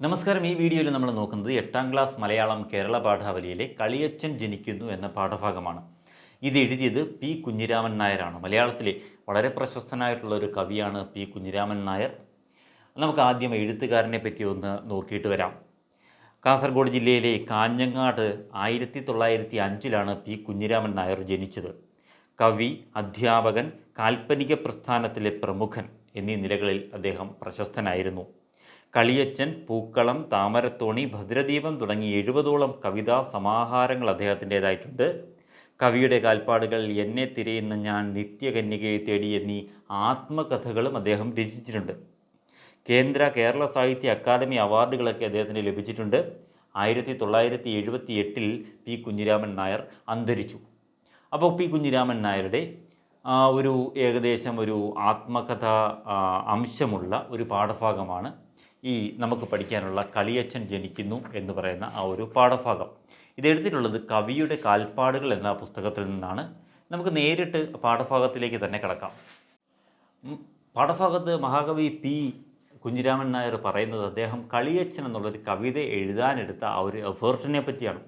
നമസ്കാരം. ഈ വീഡിയോയിൽ നമ്മൾ നോക്കുന്നത് എട്ടാം ക്ലാസ് മലയാളം കേരള പാഠാവലിയിലെ കളിയച്ചൻ ജനിക്കുന്നു എന്ന പാഠഭാഗമാണ്. ഇത് എഴുതിയത് പി കുഞ്ഞിരാമൻ നായരാണ്. മലയാളത്തിലെ വളരെ പ്രശസ്തനായിട്ടുള്ള ഒരു കവിയാണ് പി കുഞ്ഞിരാമൻ നായർ. നമുക്ക് ആദ്യം എഴുത്തുകാരനെ പറ്റി ഒന്ന് നോക്കിയിട്ട് വരാം. കാസർഗോഡ് ജില്ലയിലെ കാഞ്ഞങ്ങാട് ആയിരത്തി തൊള്ളായിരത്തി അഞ്ചിലാണ് പി കുഞ്ഞിരാമൻ നായർ ജനിച്ചത്. കവി അധ്യാപകൻ കാൽപ്പനിക പ്രസ്ഥാനത്തിലെ പ്രമുഖൻ എന്നീ നിലകളിൽ അദ്ദേഹം പ്രശസ്തനായിരുന്നു. കളിയച്ചൻ പൂക്കളം താമരത്തോണി ഭദ്രദീപം തുടങ്ങി എഴുപതോളം കവിതാ സമാഹാരങ്ങൾ അദ്ദേഹത്തിന്റേതായിട്ടുണ്ട്. കവിയുടെ കാൽപ്പാടുകൾ എന്നെ തിരയുന്ന ഞാൻ നിത്യകന്യകയെ തേടി എന്നീ ആത്മകഥകളും അദ്ദേഹം രചിച്ചിട്ടുണ്ട്. കേന്ദ്ര കേരള സാഹിത്യ അക്കാദമി അവാർഡുകളൊക്കെ അദ്ദേഹത്തിന് ലഭിച്ചിട്ടുണ്ട്. ആയിരത്തി തൊള്ളായിരത്തി എഴുപത്തി എട്ടിൽ പി കുഞ്ഞിരാമൻ നായർ അന്തരിച്ചു. അപ്പോൾ പി കുഞ്ഞിരാമൻ നായരുടെ ഒരു ഏകദേശം ഒരു ആത്മകഥ അംശമുള്ള ഒരു പാഠഭാഗമാണ് ഈ നമുക്ക് പഠിക്കാനുള്ള കളിയച്ഛൻ ജനിക്കുന്നു എന്ന് പറയുന്ന ആ ഒരു പാഠഭാഗം. ഇത് എടുത്തിട്ടുള്ളത് കവിയുടെ കാൽപ്പാടുകൾ എന്ന പുസ്തകത്തിൽ നിന്നാണ്. നമുക്ക് നേരിട്ട് പാഠഭാഗത്തിലേക്ക് തന്നെ കിടക്കാം. പാഠഭാഗത്ത് മഹാകവി പി കുഞ്ഞിരാമൻ നായർ പറയുന്നത് അദ്ദേഹം കളിയച്ഛൻ എന്നുള്ളൊരു കവിത എഴുതാനെടുത്ത ആ ഒരു എഫേർട്ടിനെ പറ്റിയാണ്.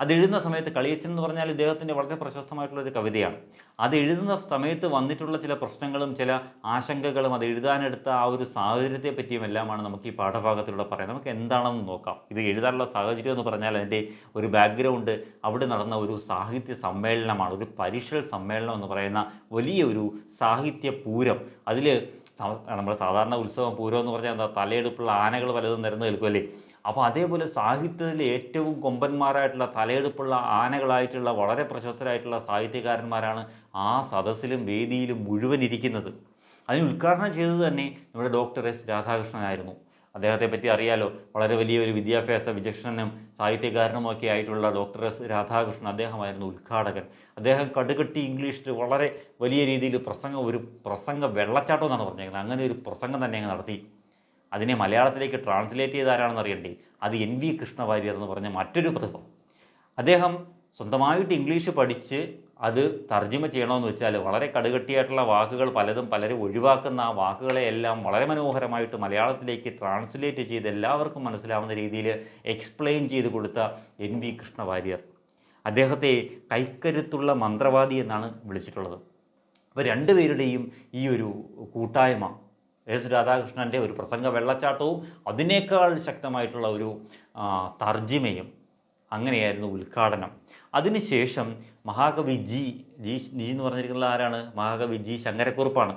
അത് എഴുതുന്ന സമയത്ത് കളിയച്ചൻ എന്ന് പറഞ്ഞാൽ ഇദ്ദേഹത്തിന്റെ വളരെ പ്രശസ്തമായിട്ടുള്ള ഒരു കവിതയാണ്. അത് എഴുതുന്ന സമയത്ത് വന്നിട്ടുള്ള ചില പ്രശ്നങ്ങളും ചില ആശങ്കകളും അത് എഴുതാനെടുത്ത ആ ഒരു സാഹചര്യത്തെ പറ്റിയും എല്ലാമാണ് നമുക്ക് ഈ പാഠഭാഗത്തിലൂടെ പറയാം നമുക്ക് എന്താണെന്ന് നോക്കാം. ഇത് എഴുതാനുള്ള സാഹചര്യം എന്ന് പറഞ്ഞാൽ അതിന്റെ ഒരു ബാക്ക്ഗ്രൗണ്ട് അവിടെ നടന്ന ഒരു സാഹിത്യ സമ്മേളനമാണ്. ഒരു പരിഷൽ സമ്മേളനം എന്ന് പറയുന്ന വലിയ ഒരു സാഹിത്യ പൂരം. അതിൽ നമ്മൾ സാധാരണ ഉത്സവം പൂരം എന്ന് പറഞ്ഞാൽ എന്താ? തലയെടുപ്പുള്ള ആനകൾ പലതും നിരന്ന് നിൽക്കുമല്ലേ അപ്പോൾ അതേപോലെ സാഹിത്യത്തിൽ ഏറ്റവും കൊമ്പന്മാരായിട്ടുള്ള തലയെടുപ്പുള്ള ആനകളായിട്ടുള്ള വളരെ പ്രശസ്തരായിട്ടുള്ള സാഹിത്യകാരന്മാരാണ് ആ സദസ്സിലും വേദിയിലും മുഴുവൻ ഇരിക്കുന്നത്. അതിന് ഉദ്ഘാടനം ചെയ്തത് തന്നെ നമ്മുടെ ഡോക്ടർ എസ് രാധാകൃഷ്ണനായിരുന്നു അദ്ദേഹത്തെ പറ്റി അറിയാലോ വളരെ വലിയ ഒരു വിദ്യാഭ്യാസ വിചക്ഷണനും സാഹിത്യകാരനുമൊക്കെ ആയിട്ടുള്ള ഡോക്ടർ എസ് രാധാകൃഷ്ണൻ അദ്ദേഹമായിരുന്നു ഉദ്ഘാടകൻ. അദ്ദേഹം കടുകട്ടി ഇംഗ്ലീഷിൽ വളരെ വലിയ രീതിയിൽ പ്രസംഗം ഒരു പ്രസംഗ വെള്ളച്ചാട്ടം എന്നാണ് പറഞ്ഞേക്കുന്നത്. അങ്ങനെ ഒരു പ്രസംഗം തന്നെ അങ്ങ് നടത്തി. അതിനെ മലയാളത്തിലേക്ക് ട്രാൻസ്ലേറ്റ് ചെയ്ത ആരാണെന്ന് അറിയണ്ടേ? അത് എൻ വി കൃഷ്ണവാര്യർ എന്ന് പറഞ്ഞ മറ്റൊരു പ്രതിഭ അദ്ദേഹം സ്വന്തമായിട്ട് ഇംഗ്ലീഷ് പഠിച്ച് അത് തർജിമ ചെയ്യണമെന്ന് വെച്ചാൽ വളരെ കടുകട്ടിയായിട്ടുള്ള വാക്കുകൾ പലതും പലരും ഒഴിവാക്കുന്ന ആ വാക്കുകളെയെല്ലാം വളരെ മനോഹരമായിട്ട് മലയാളത്തിലേക്ക് ട്രാൻസ്ലേറ്റ് ചെയ്ത് എല്ലാവർക്കും മനസ്സിലാവുന്ന രീതിയിൽ എക്സ്പ്ലെയിൻ ചെയ്ത് കൊടുത്ത എൻ വി കൃഷ്ണവാര്യർ. അദ്ദേഹത്തെ കൈക്കരുത്തുള്ള മന്ത്രവാദി എന്നാണ് വിളിച്ചിട്ടുള്ളത്. അപ്പോൾ രണ്ടുപേരുടെയും ഈ ഒരു കൂട്ടായ്മ എസ് രാധാകൃഷ്ണന്റെ ഒരു പ്രസംഗ വെള്ളച്ചാട്ടവും അതിനേക്കാൾ ശക്തമായിട്ടുള്ള ഒരു തർജിമയും അങ്ങനെയായിരുന്നു ഉദ്ഘാടനം. അതിനുശേഷം മഹാകവി ജി ജി ജി എന്ന് പറഞ്ഞിരിക്കുന്നത് ആരാണ്? മഹാകവി ജി ശങ്കരക്കുറുപ്പാണ്.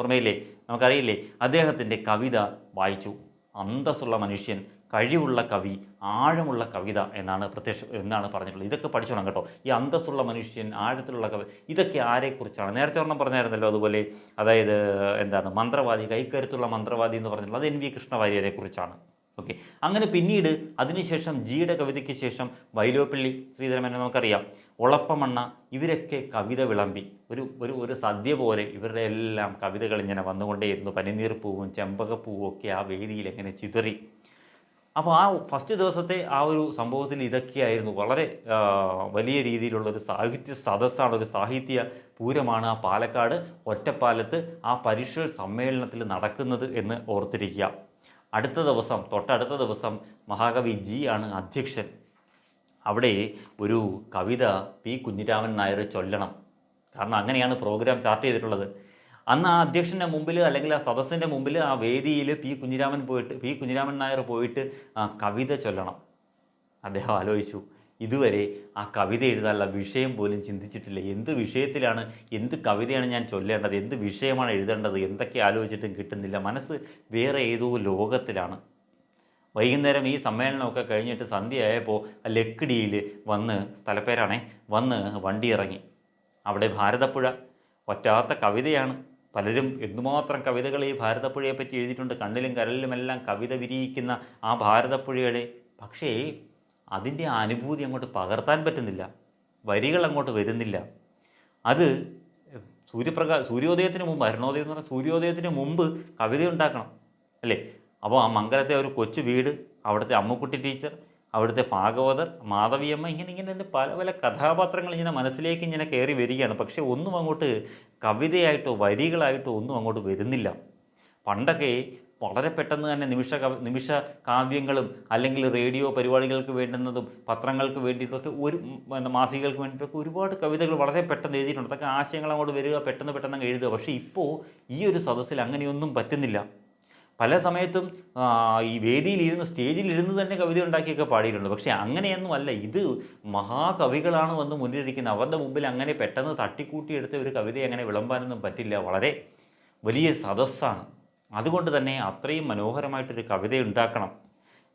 ഓർമ്മയില്ലേ? നമുക്കറിയില്ലേ? അദ്ദേഹത്തിന്റെ കവിത വായിച്ചു. അന്തസ്സുള്ള മനുഷ്യൻ കഴിവുള്ള കവി ആഴമുള്ള കവിത എന്നാണ് പ്രത്യക്ഷ എന്നാണ് പറഞ്ഞിട്ടുള്ളത്. ഇതൊക്കെ പഠിച്ചോണം കേട്ടോ. ഈ അന്തസ്സുള്ള മനുഷ്യൻ ആഴത്തിലുള്ള കവി ഇതൊക്കെ ആരെക്കുറിച്ചാണ്? നേരത്തെ ഒരെണ്ണം പറഞ്ഞായിരുന്നല്ലോ അതുപോലെ അതായത് എന്താണ് മന്ത്രവാദി കൈക്കരുത്തുള്ള മന്ത്രവാദി എന്ന് പറഞ്ഞിട്ടുള്ളത് അത് എൻ വി കൃഷ്ണവാര്യരെ കുറിച്ചാണ്. ഓക്കെ. അങ്ങനെ പിന്നീട് അതിനുശേഷം ജിയുടെ കവിതയ്ക്ക് ശേഷം വൈലോപ്പള്ളി ശ്രീധരമേനെ നമുക്കറിയാം. ഒളപ്പമണ്ണ ഇവരൊക്കെ കവിത വിളമ്പി. ഒരു ഒരു ഒരു സദ്യ പോലെ ഇവരുടെ എല്ലാം കവിതകൾ ഇങ്ങനെ വന്നുകൊണ്ടേയിരുന്നു. പനിനീർ പൂവും ചെമ്പകപ്പൂവും ഒക്കെ ആ വേദിയിൽ എങ്ങനെ ചിതറി. അപ്പോൾ ആ ഫസ്റ്റ് ദിവസത്തെ ആ ഒരു സംഭവത്തിൽ ഇതൊക്കെയായിരുന്നു. വളരെ വലിയ രീതിയിലുള്ള ഒരു സാഹിത്യ സദസ്സാണ് ഒരു സാഹിത്യ പൂരമാണ് ആ പാലക്കാട് ഒറ്റപ്പാലത്ത് ആ പരീക്ഷ സമ്മേളനത്തിൽ നടക്കുന്നത് എന്ന് ഓർത്തിരിക്കുക. അടുത്ത ദിവസം തൊട്ടടുത്ത ദിവസം മഹാകവി ജി ആണ് അധ്യക്ഷൻ. അവിടെ ഒരു കവിത പി കുഞ്ഞിരാമൻ നായർ ചൊല്ലണം. കാരണം അങ്ങനെയാണ് പ്രോഗ്രാം ചാർട്ട് ചെയ്തിട്ടുള്ളത്. അന്ന് ആ അധ്യക്ഷന്റെ മുമ്പിൽ അല്ലെങ്കിൽ ആ സദസ്സിന്റെ മുമ്പിൽ ആ വേദിയിൽ പി കുഞ്ഞിരാമൻ പോയിട്ട് പി കുഞ്ഞിരാമൻ നായർ പോയിട്ട് കവിത ചൊല്ലണം. അദ്ദേഹം ആലോചിച്ചു ഇതുവരെ ആ കവിത എഴുതാനുള്ള വിഷയം പോലും ചിന്തിച്ചിട്ടില്ല. എന്ത് വിഷയത്തിലാണ് എന്ത് കവിതയാണ് ഞാൻ ചൊല്ലേണ്ടത് എന്ത് വിഷയമാണ് എഴുതേണ്ടത് എന്തൊക്കെ ആലോചിച്ചിട്ടും കിട്ടുന്നില്ല. മനസ്സ് വേറെ ഏതോ ലോകത്തിലാണ്. വൈകുന്നേരം ഈ സമ്മേളനമൊക്കെ കഴിഞ്ഞിട്ട് സന്ധ്യയായപ്പോൾ ലക്കിടിയിൽ വന്ന് സ്ഥലപ്പേരാണേ വന്ന് വണ്ടി ഇറങ്ങി അവിടെ ഭാരതപ്പുഴ ഒറ്റാത്ത കവിതയാണ്. പലരും എന്തുമാത്രം കവിതകൾ ഈ ഭാരതപ്പുഴയെ പറ്റി എഴുതിയിട്ടുണ്ട്. കണ്ണിലും കരലിലുമെല്ലാം കവിത വിരിയിക്കുന്ന ആ ഭാരതപ്പുഴയുടെ പക്ഷേ അതിന്റെ അനുഭൂതി അങ്ങോട്ട് പകർത്താൻ പറ്റുന്നില്ല. വരികൾ അങ്ങോട്ട് വരുന്നില്ല. അത് സൂര്യപ്രകാ സൂര്യോദയത്തിന് മുമ്പ് അരുണോദയം എന്ന് പറഞ്ഞാൽ സൂര്യോദയത്തിന് മുമ്പ് കവിത ഉണ്ടാക്കണം. അല്ലേ? അപ്പോൾ ആ മംഗലത്തെ ഒരു കൊച്ചു വീട് അവിടുത്തെ അമ്മുക്കുട്ടി ടീച്ചർ അവിടുത്തെ ഭാഗവതർ മാധവിയമ്മ ഇങ്ങനെ ഇങ്ങനെ പല പല കഥാപാത്രങ്ങൾ ഇങ്ങനെ മനസ്സിലേക്ക് ഇങ്ങനെ കയറി വരികയാണ്. പക്ഷേ ഒന്നും അങ്ങോട്ട് കവിതയായിട്ടോ വരികളായിട്ടോ ഒന്നും അങ്ങോട്ട് വരുന്നില്ല. പണ്ടൊക്കെ വളരെ പെട്ടെന്ന് തന്നെ നിമിഷ നിമിഷ കാവ്യങ്ങളും അല്ലെങ്കിൽ റേഡിയോ പരിപാടികൾക്ക് വേണ്ടുന്നതും പത്രങ്ങൾക്ക് വേണ്ടിയിട്ടൊക്കെ ഒരു മാസികകൾക്ക് വേണ്ടിയിട്ടൊക്കെ ഒരുപാട് കവിതകൾ വളരെ പെട്ടെന്ന് എഴുതിയിട്ടുണ്ട്. അതൊക്കെ ആശയങ്ങൾ അങ്ങോട്ട് വരിക പെട്ടെന്ന് പെട്ടെന്ന് എഴുതുക. പക്ഷേ ഇപ്പോൾ ഈ ഒരു സദസ്സിൽ അങ്ങനെയൊന്നും പറ്റുന്നില്ല. പല സമയത്തും ഈ വേദിയിലിരുന്ന് സ്റ്റേജിലിരുന്ന് തന്നെ കവിത ഉണ്ടാക്കിയൊക്കെ പാടിയിട്ടുണ്ട്. പക്ഷേ അങ്ങനെയൊന്നും അല്ല. ഇത് മഹാകവികളാണ് വന്ന് മുന്നിലിരിക്കുന്നത്. അവരുടെ മുമ്പിൽ അങ്ങനെ പെട്ടെന്ന് തട്ടിക്കൂട്ടി എടുത്ത ഒരു കവിതയെ അങ്ങനെ വിളമ്പാനൊന്നും പറ്റില്ല. വളരെ വലിയ സദസ്സാണ്. അതുകൊണ്ട് തന്നെ അത്രയും മനോഹരമായിട്ടൊരു കവിത ഉണ്ടാക്കണം.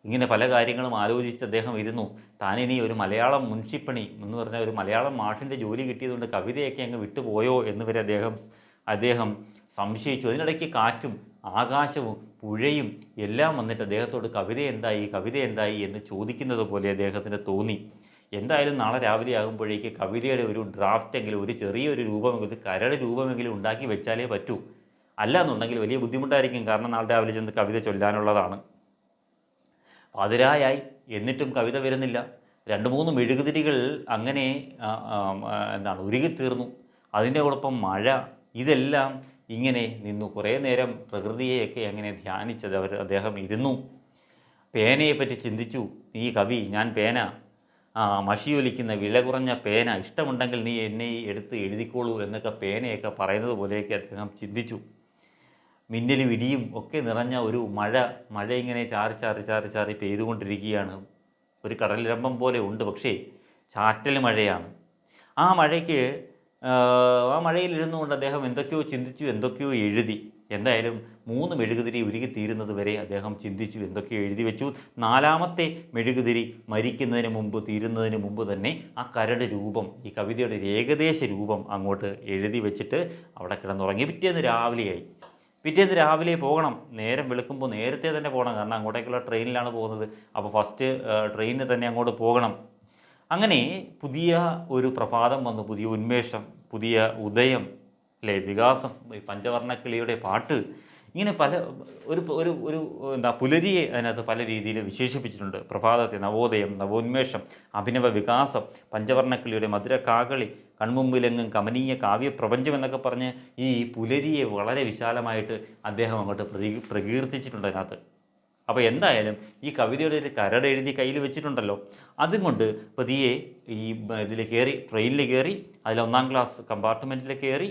ഇങ്ങനെ പല കാര്യങ്ങളും ആലോചിച്ച് അദ്ദേഹം ഇരുന്നു. താനിനി ഒരു മലയാളം മുൻഷിപ്പണി എന്ന് പറഞ്ഞ ഒരു മലയാളം മാഷിന്റെ ജോലി കിട്ടിയതുകൊണ്ട് കവിതയൊക്കെ അങ്ങ് വിട്ടുപോയോ എന്ന് വരെ അദ്ദേഹം അദ്ദേഹം സംശയിച്ചു. അതിനിടയ്ക്ക് കാറ്റും ആകാശവും പുഴയും എല്ലാം വന്നിട്ട് അദ്ദേഹത്തോട് കവിത എന്തായി കവിത എന്തായി എന്ന് ചോദിക്കുന്നത് പോലെ അദ്ദേഹത്തിന് തോന്നി. എന്തായാലും നാളെ രാവിലെ ആകുമ്പോഴേക്ക് കവിതയുടെ ഒരു ഡ്രാഫ്റ്റ് എങ്കിലും ഒരു ചെറിയൊരു രൂപമെങ്കിലും കരട് രൂപമെങ്കിലും ഉണ്ടാക്കി വെച്ചാലേ പറ്റൂ. അല്ല എന്നുണ്ടെങ്കിൽ വലിയ ബുദ്ധിമുട്ടായിരിക്കും. കാരണം നാളെ രാവിലെ ചെന്ന് കവിത ചൊല്ലാനുള്ളതാണ്. പതിരായായി. എന്നിട്ടും കവിത വരുന്നില്ല. രണ്ട് മൂന്ന് മെഴുകുതിരികൾ അങ്ങനെ എന്താണ് ഉരുകിത്തീർന്നു. അതിന്റെ ഒപ്പം മഴ. ഇതെല്ലാം ഇങ്ങനെ നിന്നു. കുറേ നേരം പ്രകൃതിയെയൊക്കെ അങ്ങനെ ധ്യാനിച്ചത് അവർ അദ്ദേഹം ഇരുന്നു. പേനയെപ്പറ്റി ചിന്തിച്ചു. നീ കവി ഞാൻ പേന. ആ മഷിയൊലിക്കുന്ന വില കുറഞ്ഞ പേന. ഇഷ്ടമുണ്ടെങ്കിൽ നീ എന്നെ എടുത്ത് എഴുതിക്കോളൂ എന്നൊക്കെ പേനയൊക്കെ പറയുന്നത് പോലെയൊക്കെ അദ്ദേഹം ചിന്തിച്ചു. മിന്നലും ഇടിയും ഒക്കെ നിറഞ്ഞ ഒരു മഴ മഴ ഇങ്ങനെ ചാറി ചാറി ചാറി ചാറി പെയ്തുകൊണ്ടിരിക്കുകയാണ്. ഒരു കടലിരമ്പം പോലെ ഉണ്ട് പക്ഷേ ചാറ്റൽ മഴയാണ്. ആ മഴയ്ക്ക് ആ, മഴയിലിരുന്നു കൊണ്ട് അദ്ദേഹം എന്തൊക്കെയോ ചിന്തിച്ചു എന്തൊക്കെയോ എഴുതി. എന്തായാലും മൂന്ന് മെഴുകുതിരി ഉരുകി തീരുന്നത് വരെ അദ്ദേഹം ചിന്തിച്ചു എന്തൊക്കെയോ എഴുതി വെച്ചു. നാലാമത്തെ മെഴുകുതിരി മരിക്കുന്നതിന് മുമ്പ് തീരുന്നതിന് മുമ്പ് തന്നെ ആ കരട് രൂപം ഈ കവിതയുടെ ഒരു ഏകദേശ രൂപം അങ്ങോട്ട് എഴുതി വെച്ചിട്ട് അവിടെ കിടന്നുറങ്ങി. പിറ്റേന്ന് രാവിലെയായി. പിറ്റേന്ന് രാവിലെ പോകണം. നേരം വെളുക്കുമ്പോൾ നേരത്തെ തന്നെ പോകണം. കാരണം അങ്ങോട്ടേക്കുള്ള ട്രെയിനിലാണ് പോകുന്നത്. അപ്പോൾ ഫസ്റ്റ് ട്രെയിനിൽ തന്നെ അങ്ങോട്ട് പോകണം. അങ്ങനെ പുതിയ ഒരു പ്രഭാതം വന്നു പുതിയ ഉന്മേഷം. പുതിയ ഉദയം അല്ലേ വികാസം പഞ്ചവർണക്കിളിയുടെ പാട്ട് ഇങ്ങനെ പല ഒരു ഒരു ഒരു എന്താ പുലരിയെ അതിനകത്ത് പല രീതിയിൽ വിശേഷിപ്പിച്ചിട്ടുണ്ട്. പ്രഭാതത്തെ നവോദയം നവോന്മേഷം അഭിനവ വികാസം പഞ്ചവർണക്കിളിയുടെ മധുര കാകളി കൺമുമ്പിലെങ്ങും കമനീയ കാവ്യപ്രപഞ്ചം എന്നൊക്കെ പറഞ്ഞ് ഈ പുലരിയെ വളരെ വിശാലമായിട്ട് അദ്ദേഹം അങ്ങോട്ട് പ്രകീർത്തിച്ചിട്ടുണ്ട് അതിനകത്ത്. അപ്പോൾ എന്തായാലും ഈ കവിതയുടെ ഒരു കരട് എഴുതി കയ്യിൽ വെച്ചിട്ടുണ്ടല്ലോ. അതും കൊണ്ട് പതിയെ ഈ ഇതിൽ കയറി ട്രെയിനിൽ കയറി അതിൽ ഒന്നാം ക്ലാസ് കമ്പാർട്ട്മെന്റിൽ കയറി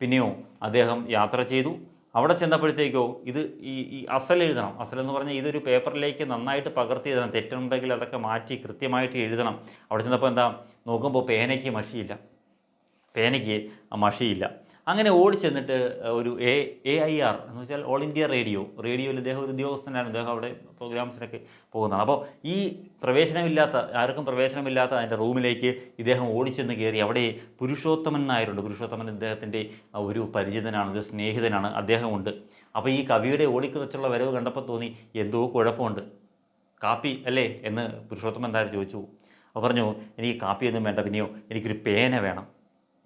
പിന്നെയോ അദ്ദേഹം യാത്ര ചെയ്തു. അവിടെ ചെന്നപ്പോഴത്തേക്കോ ഇത് ഈ ഈ അസൽ എഴുതണം. അസൽ എന്ന് പറഞ്ഞാൽ ഇതൊരു പേപ്പറിലേക്ക് നന്നായിട്ട് പകർത്തി എഴുതണം. തെറ്റുണ്ടെങ്കിൽ അതൊക്കെ മാറ്റി കൃത്യമായിട്ട് എഴുതണം. അവിടെ ചെന്നപ്പോൾ എന്താ? നോക്കുമ്പോൾ പേനയ്ക്ക് മഷിയില്ല. പേനയ്ക്ക് മഷിയില്ല. അങ്ങനെ ഓടി ചെന്നിട്ട് ഒരു എ എ ഐ ആർ എന്ന് വെച്ചാൽ ഓൾ ഇന്ത്യ റേഡിയോ റേഡിയോയിൽ ഇദ്ദേഹം ഒരു ഉദ്യോഗസ്ഥനാണ്. അദ്ദേഹം അവിടെ പ്രോഗ്രാംസിനൊക്കെ പോകുന്നതാണ്. അപ്പോൾ ഈ പ്രവേശനമില്ലാത്ത ആർക്കും പ്രവേശനമില്ലാത്ത അതിന്റെ റൂമിലേക്ക് ഇദ്ദേഹം ഓടിച്ചെന്ന് കയറി അവിടെ പുരുഷോത്തമൻ നായരുണ്ട്. പുരുഷോത്തമൻ ഇദ്ദേഹത്തിന്റെ ഒരു പരിചിതനാണ് ഒരു സ്നേഹിതനാണ് അദ്ദേഹമുണ്ട്. അപ്പോൾ ഈ കവിയുടെ ഓടിക്കുറച്ചുള്ള വരവ് കണ്ടപ്പോൾ തോന്നി എന്തോ കുഴപ്പമുണ്ട്. കാപ്പി അല്ലേ എന്ന് പുരുഷോത്തമൻ നായർ ചോദിച്ചു. അപ്പോൾ പറഞ്ഞു എനിക്ക് കാപ്പിയൊന്നും വേണ്ട. പിന്നെയോ എനിക്കൊരു പേന വേണം.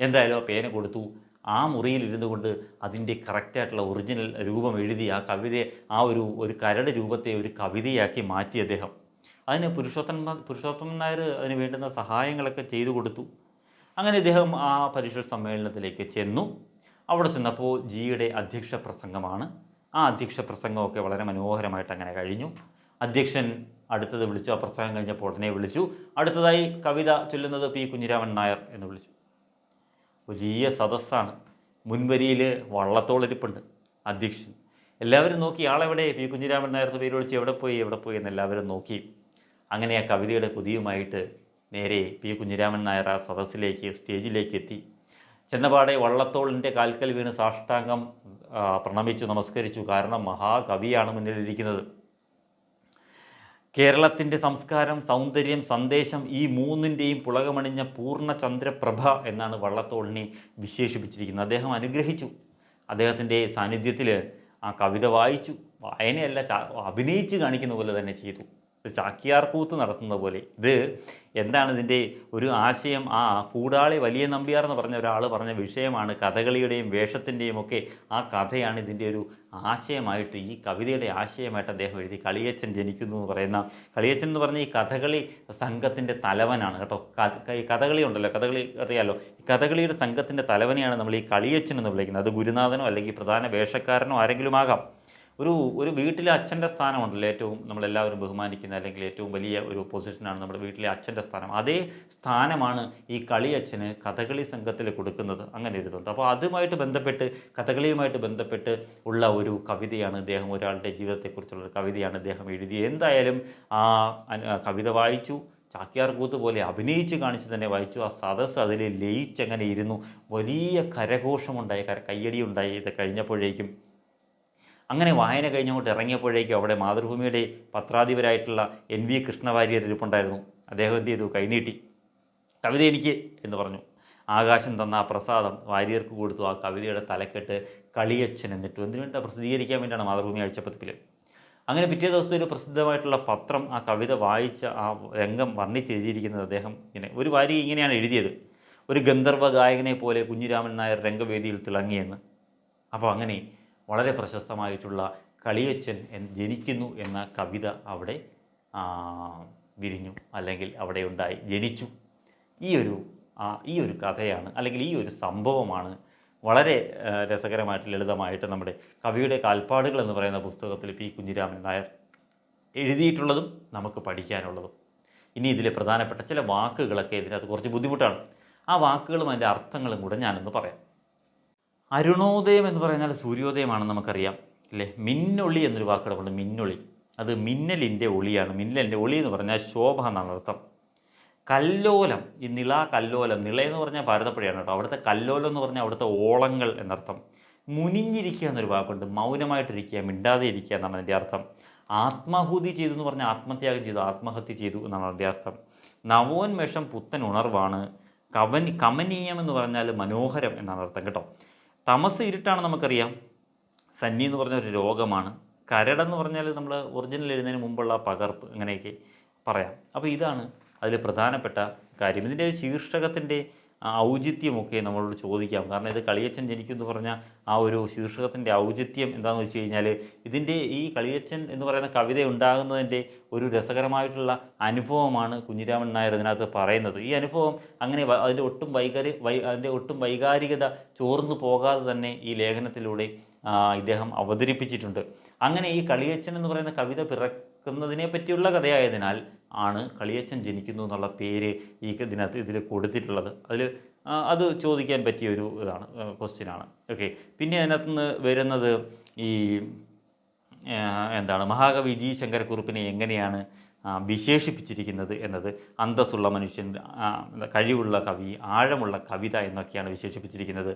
എന്തായാലും ആ പേന കൊടുത്തു. ആ മുറിയിൽ ഇരുന്നു കൊണ്ട് അതിന്റെ കറക്റ്റായിട്ടുള്ള ഒറിജിനൽ രൂപം എഴുതി ആ കവിതയെ ആ ഒരു ഒരു കരട് രൂപത്തെ ഒരു കവിതയാക്കി മാറ്റി അദ്ദേഹം. അതിന് പുരുഷോത്തമ പുരുഷോത്തമൻ നായർ അതിന് വേണ്ടുന്ന സഹായങ്ങളൊക്കെ ചെയ്തു കൊടുത്തു. അങ്ങനെ അദ്ദേഹം ആ പരിഷത് സമ്മേളനത്തിലേക്ക് ചെന്നു. അവിടെ ചെന്നപ്പോൾ ജിയുടെ അധ്യക്ഷ പ്രസംഗമാണ്. ആ അധ്യക്ഷ പ്രസംഗമൊക്കെ വളരെ മനോഹരമായിട്ട് അങ്ങനെ കഴിഞ്ഞു. അധ്യക്ഷൻ അടുത്തത് വിളിച്ചു ആ പ്രസംഗം കഴിഞ്ഞപ്പോൾ ഉടനെ വിളിച്ചു. അടുത്തതായി കവിത ചൊല്ലുന്നത് പി കുഞ്ഞിരാമൻ നായർ എന്ന് വിളിച്ചു. വലിയ സദസ്സാണ്. മുൻവരിയിൽ വള്ളത്തോളിരിപ്പുണ്ട് അധ്യക്ഷൻ. എല്ലാവരും നോക്കി ആളെവിടെ? പി. കുഞ്ഞിരാമൻ നായരുടെ പേര് വിളിച്ച് എവിടെ പോയി എവിടെ പോയി? എന്ന് എല്ലാവരും നോക്കി. അങ്ങനെ ആ കവിതയുടെ കൊതിയുമായിട്ട് നേരെ പി. കുഞ്ഞിരാമൻ നായർ ആ സദസ്സിലേക്ക് സ്റ്റേജിലേക്ക് എത്തി. ചെന്നപാടെ വള്ളത്തോളിന്റെ കാൽക്കൽ വീണ് സാഷ്ടാംഗം പ്രണമിച്ചു നമസ്കരിച്ചു. കാരണം മഹാകവിയാണ് മുന്നിലിരിക്കുന്നത്. കേരളത്തിന്റെ സംസ്കാരം സൗന്ദര്യം സന്ദേശം ഈ മൂന്നിന്റെയും പുളകമണിഞ്ഞ പൂർണ ചന്ദ്രപ്രഭ എന്നാണ് വള്ളത്തോളിനെ വിശേഷിപ്പിച്ചിരിക്കുന്നത്. അദ്ദേഹം അനുഗ്രഹിച്ചു. അദ്ദേഹത്തിന്റെ സാന്നിധ്യത്തിൽ ആ കവിത വായിച്ചു. വായനയല്ല അഭിനയിച്ച് കാണിക്കുന്ന പോലെ തന്നെ ചെയ്തു. ഒരു ചാക്യാർകൂത്ത് നടത്തുന്ന പോലെ. ഇത് എന്താണ് ഇതിന്റെ ഒരു ആശയം? ആ കൂടാളി വലിയ നമ്പ്യാർ എന്ന് പറഞ്ഞ ഒരാൾ പറഞ്ഞ വിഷയമാണ്. കഥകളിയുടെയും വേഷത്തിന്റെയും ഒക്കെ ആ കഥയാണ് ഇതിന്റെ ഒരു ആശയമായിട്ട് ഈ കവിതയുടെ ആശയമായിട്ട് അദ്ദേഹം എഴുതി. കളിയച്ചൻ ജനിക്കുന്നു എന്ന് പറയുന്ന കളിയച്ചൻ എന്ന് പറഞ്ഞ ഈ കഥകളി സംഘത്തിന്റെ തലവനാണ് കേട്ടോ. ഈ കഥകളി ഉണ്ടല്ലോ. കഥകളി അറിയാലോ? ഈ കഥകളിയുടെ സംഘത്തിന്റെ തലവനെയാണ് നമ്മൾ ഈ കളിയച്ചൻ എന്ന് വിളിക്കുന്നത്. അത് ഗുരുനാഥനോ അല്ലെങ്കിൽ പ്രധാന വേഷക്കാരനോ ആരെങ്കിലും ആകാം ഒരു ഒരു വീട്ടിലെ അച്ഛന്റെ സ്ഥാനമുണ്ടല്ലോ ഏറ്റവും നമ്മളെല്ലാവരും ബഹുമാനിക്കുന്ന അല്ലെങ്കിൽ ഏറ്റവും വലിയ ഒരു പൊസിഷനാണ് നമ്മുടെ വീട്ടിലെ അച്ഛന്റെ സ്ഥാനം. അതേ സ്ഥാനമാണ് ഈ കളിയച്ഛന് കഥകളി സംഘത്തിൽ കൊടുക്കുന്നത്. അങ്ങനെ ഇരുന്നുണ്ട് അപ്പോൾ അതുമായിട്ട് ബന്ധപ്പെട്ട് കഥകളിയുമായിട്ട് ബന്ധപ്പെട്ട് ഉള്ള ഒരു കവിതയാണ് ഇദ്ദേഹം ഒരാളുടെ ജീവിതത്തെക്കുറിച്ചുള്ള ഒരു കവിതയാണ് ഇദ്ദേഹം എഴുതിയത്. എന്തായാലും ആ കവിത വായിച്ചു. ചാക്യാർ കൂത്ത് പോലെ അഭിനയിച്ച് കാണിച്ച് തന്നെ വായിച്ചു. ആ സദസ് അതിൽ ലയിച്ചങ്ങനെ ഇരുന്നു. വലിയ കരഘോഷമുണ്ടായി കര കയ്യടി ഉണ്ടായി. ഇത് കഴിഞ്ഞപ്പോഴേക്കും അങ്ങനെ വായന കഴിഞ്ഞുകൊണ്ട് ഇറങ്ങിയപ്പോഴേക്കും അവിടെ മാതൃഭൂമിയുടെ പത്രാധിപരായിട്ടുള്ള എൻ വി കൃഷ്ണവാര്യർ ഇരിപ്പുണ്ടായിരുന്നു അദ്ദേഹം എന്ത് ചെയ്തു? കൈനീട്ടി. കവിത എനിക്ക് എന്ന് പറഞ്ഞു. ആകാശം തന്ന ആ പ്രസാദം വാര്യർക്ക് കൊടുത്തു. ആ കവിതയുടെ തലക്കെട്ട് കളിയച്ഛൻ എന്നിട്ടു. എന്തിനു വേണ്ടി പ്രസിദ്ധീകരിക്കാൻ വേണ്ടിയാണ് മാതൃഭൂമി ആഴ്ചപ്പതിപ്പിൽ അങ്ങനെ പിറ്റേ ദിവസത്തെ ഒരു പ്രസിദ്ധമായിട്ടുള്ള പത്രം ആ കവിത വായിച്ച ആ രംഗം വർണിച്ചെഴുതിയിരിക്കുന്നത് അദ്ദേഹം ഇങ്ങനെ. ഒരു വാരി ഇങ്ങനെയാണ് എഴുതിയത്. ഒരു ഗന്ധർവ ഗായകനെ പോലെ കുഞ്ഞിരാമൻ നായർ രംഗവേദിയിൽ തിളങ്ങിയെന്ന്. അപ്പോൾ അങ്ങനെ വളരെ പ്രശസ്തമായിട്ടുള്ള കളിയച്ഛൻ എൻ- ജനിക്കുന്നു എന്ന കവിത അവിടെ വിരിഞ്ഞു അല്ലെങ്കിൽ അവിടെ ഉണ്ടായി. ജനിച്ചു. ഈ ഒരു ഈ ഒരു കഥയാണ് അല്ലെങ്കിൽ ഈ ഒരു സംഭവമാണ് വളരെ രസകരമായിട്ട് ലളിതമായിട്ട് നമ്മുടെ കവിയുടെ കാൽപ്പാടുകൾ എന്ന് പറയുന്ന പുസ്തകത്തിൽ പി. കുഞ്ഞിരാമൻ നായർ എഴുതിയിട്ടുള്ളതും നമുക്ക് പഠിക്കാനുള്ളതും. ഇനി ഇതിലെ പ്രധാനപ്പെട്ട ചില വാക്കുകളൊക്കെ ഇതിനകത്ത് കുറച്ച് ബുദ്ധിമുട്ടാണ്. ആ വാക്കുകളും അതിന്റെ അർത്ഥങ്ങളും കൂടെ ഞാനൊന്ന് പറയാം. അരുണോദയം എന്ന് പറഞ്ഞാൽ സൂര്യോദയമാണെന്ന് നമുക്കറിയാം അല്ലേ? മിന്നൊളി എന്നൊരു വാക്ക് കിടപ്പുണ്ട് മിന്നൊളി. അത് മിന്നലിന്റെ ഒളിയാണ്. മിന്നലിന്റെ ഒളി എന്ന് പറഞ്ഞാൽ ശോഭ എന്നാണ് അർത്ഥം. കല്ലോലം ഈ നിള കല്ലോലം നിള എന്ന് പറഞ്ഞാൽ ഭാരതപ്പുഴയാണ് കേട്ടോ. അവിടുത്തെ കല്ലോലം എന്ന് പറഞ്ഞാൽ അവിടുത്തെ ഓളങ്ങൾ എന്നർത്ഥം. മുനിഞ്ഞിരിക്കുക എന്നൊരു വാക്കുണ്ട് മൗനമായിട്ടിരിക്കുക മിണ്ടാതെ ഇരിക്കുക എന്നാണ് അതിന്റെ അർത്ഥം. ആത്മാഹുതി ചെയ്തു എന്ന് പറഞ്ഞാൽ ആത്മത്യാഗം ചെയ്തു ആത്മഹത്യ ചെയ്തു എന്നാണ് അതിന്റെ അർത്ഥം. നവോന്മേഷം പുത്തൻ ഉണർവാണ് കവൻ കമനീയം എന്ന് പറഞ്ഞാൽ മനോഹരം എന്നാണ് അർത്ഥം കേട്ടോ. തമസ് ഇരുട്ടാണ് നമുക്കറിയാം. സന്നി എന്ന് പറഞ്ഞ ഒരു രോഗമാണ്. കരടെന്ന് പറഞ്ഞാൽ നമ്മൾ ഒറിജിനൽ എഴുതുന്നതിന് മുമ്പുള്ള പകർപ്പ് അങ്ങനെയൊക്കെ പറയാം. അപ്പോൾ ഇതാണ് അതിൽ പ്രധാനപ്പെട്ട കാര്യം. ഇതിന്റെ ശീർഷകത്തിന്റെ ആ ഔചിത്യമൊക്കെ നമ്മളോട് ചോദിക്കാം. കാരണം ഇത് കളിയച്ഛൻ ജനിക്കും എന്ന് പറഞ്ഞ ആ ഒരു ശീർഷകത്തിന്റെ ഔചിത്യം എന്താണെന്ന് വെച്ച് കഴിഞ്ഞാൽ ഇതിന്റെ ഈ കളിയച്ഛൻ എന്ന് പറയുന്ന കവിത ഉണ്ടാകുന്നതിന്റെ ഒരു രസകരമായിട്ടുള്ള അനുഭവമാണ് കുഞ്ഞിരാമൻ നായർ ഇതിനകത്ത് പറയുന്നത്. ഈ അനുഭവം അങ്ങനെ അതിന്റെ ഒട്ടും വൈകാരി വൈ അതിന്റെ ഒട്ടും വൈകാരികത ചോർന്നു പോകാതെ തന്നെ ഈ ലേഖനത്തിലൂടെ ഇദ്ദേഹം അവതരിപ്പിച്ചിട്ടുണ്ട്. അങ്ങനെ ഈ കളിയച്ഛൻ എന്ന് പറയുന്ന കവിത പിറക്കുന്നതിനെ പറ്റിയുള്ള കഥയായതിനാൽ ആണ് കളിയച്ഛൻ ജനിക്കുന്നു എന്നുള്ള പേര് ഈ ഇതിനകത്ത് ഇതിൽ കൊടുത്തിട്ടുള്ളത്. അതിൽ അത് ചോദിക്കാൻ പറ്റിയ ഒരു ഇതാണ് ക്വസ്റ്റ്യനാണ് ഓക്കെ പിന്നെ അതിനകത്ത് നിന്ന് വരുന്നത് ഈ എന്താണ് മഹാകവി ജി ശങ്കരക്കുറുപ്പിനെ എങ്ങനെയാണ് വിശേഷിപ്പിച്ചിരിക്കുന്നത് എന്നത് അന്തസ്സുള്ള മനുഷ്യൻ കഴിവുള്ള കവി ആഴമുള്ള കവിത എന്നൊക്കെയാണ് വിശേഷിപ്പിച്ചിരിക്കുന്നത്.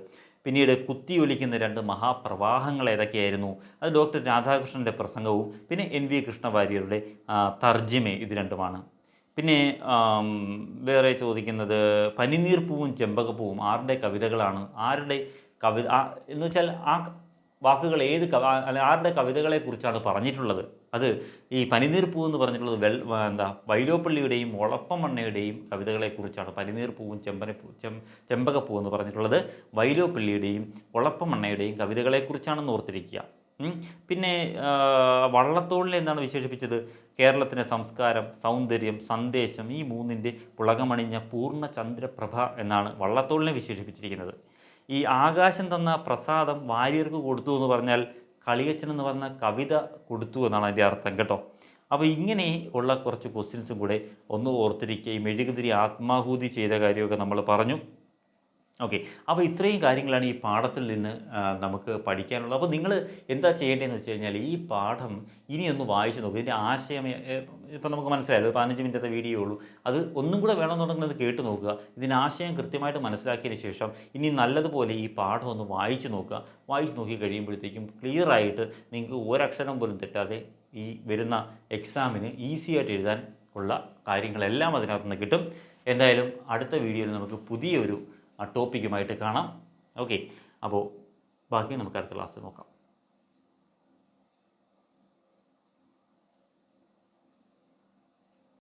പിന്നീട് കുത്തിയൊലിക്കുന്ന രണ്ട് മഹാപ്രവാഹങ്ങൾ ഏതൊക്കെയായിരുന്നു? അത് ഡോക്ടർ രാധാകൃഷ്ണന്റെ പ്രസംഗവും പിന്നെ എൻ വി കൃഷ്ണവാര്യരുടെ തർജിമെ ഇത് രണ്ടുമാണ്. പിന്നെ വേറെ ചോദിക്കുന്നത് പനിനീർപ്പൂവും ചെമ്പകപ്പൂവും ആരുടെ കവിതകളാണ്? ആരുടെ കവിത എന്ന് വെച്ചാൽ ആ വാക്കുകൾ ഏത് കവ ആരുടെ കവിതകളെക്കുറിച്ചാണ് പറഞ്ഞിട്ടുള്ളത്? അത് ഈ പനിനീർപ്പൂ എന്ന് പറഞ്ഞിട്ടുള്ളത് ആ, എന്താ വൈലോപ്പള്ളിയുടെയും ഒളപ്പമണ്ണയുടെയും കവിതകളെക്കുറിച്ചാണ്. പനിനീർപ്പൂവും ചെമ്പനപ്പൂ ചെം ചെമ്പകപ്പൂ എന്ന് പറഞ്ഞിട്ടുള്ളത് വൈലോപ്പള്ളിയുടെയും ഒളപ്പമണ്ണയുടെയും കവിതകളെക്കുറിച്ചാണെന്ന് ഓർത്തിരിക്കുക. പിന്നെ വള്ളത്തോളിനെ എന്താണ് വിശേഷിപ്പിച്ചത്? കേരളത്തിന്റെ സംസ്കാരം സൗന്ദര്യം സന്ദേശം ഈ മൂന്നിന്റെ പുളകമണിഞ്ഞ പൂർണ ചന്ദ്രപ്രഭ എന്നാണ് വള്ളത്തോളിനെ വിശേഷിപ്പിച്ചിരിക്കുന്നത്. ഈ ആകാശം തന്ന പ്രസാദം വാര്യർക്ക് കൊടുത്തു എന്ന് പറഞ്ഞാൽ കളിയച്ചൻ എന്ന് പറഞ്ഞ കവിത കൊടുത്തു എന്നാണ് അതിന്റെ അർത്ഥം കേട്ടോ. അപ്പോൾ ഇങ്ങനെ ഉള്ള കുറച്ച് ക്വസ്റ്റ്യൻസും കൂടെ ഒന്ന് ഓർത്തിരിക്കുകയും മെഴുകുതിരി ആത്മാഹൂതി ചെയ്ത കാര്യമൊക്കെ നമ്മൾ പറഞ്ഞു. ഓക്കെ. അപ്പോൾ ഇത്രയും കാര്യങ്ങളാണ് ഈ പാഠത്തിൽ നിന്ന് നമുക്ക് പഠിക്കാനുള്ളത്. അപ്പോൾ നിങ്ങൾ എന്താ ചെയ്യേണ്ടതെന്ന് വെച്ച് കഴിഞ്ഞാൽ ഈ പാഠം ഇനിയൊന്ന് വായിച്ചു നോക്കുക ഇതിന്റെ ആശയം ഇപ്പോൾ നമുക്ക് മനസ്സിലായല്ലോ പതിനഞ്ച് മിനിറ്റത്തെ വീഡിയോ ഉള്ളൂ. അത് ഒന്നും കൂടെ വേണമെന്നുണ്ടെങ്കിൽ അത് കേട്ട് നോക്കുക. ഇതിന്റെ ആശയം കൃത്യമായിട്ട് മനസ്സിലാക്കിയതിന് ശേഷം ഇനി നല്ലതുപോലെ ഈ പാഠം ഒന്ന് വായിച്ചു നോക്കുക. വായിച്ചു നോക്കി കഴിയുമ്പോഴത്തേക്കും ക്ലിയർ ആയിട്ട് നിങ്ങൾക്ക് ഒരക്ഷരം പോലും തെറ്റാതെ ഈ വരുന്ന എക്സാമിന് ഈസി ആയിട്ട് എഴുതാൻ ഉള്ള കാര്യങ്ങളെല്ലാം അതിനകത്ത് നിന്ന് കിട്ടും. എന്തായാലും അടുത്ത വീഡിയോയിൽ നമുക്ക് പുതിയൊരു ടോപ്പിക്കുമായിട്ട് കാണാം. ഓക്കെ അപ്പോൾ ബാക്കി നമുക്ക് അടുത്ത ക്ലാസ്സിൽ നോക്കാം.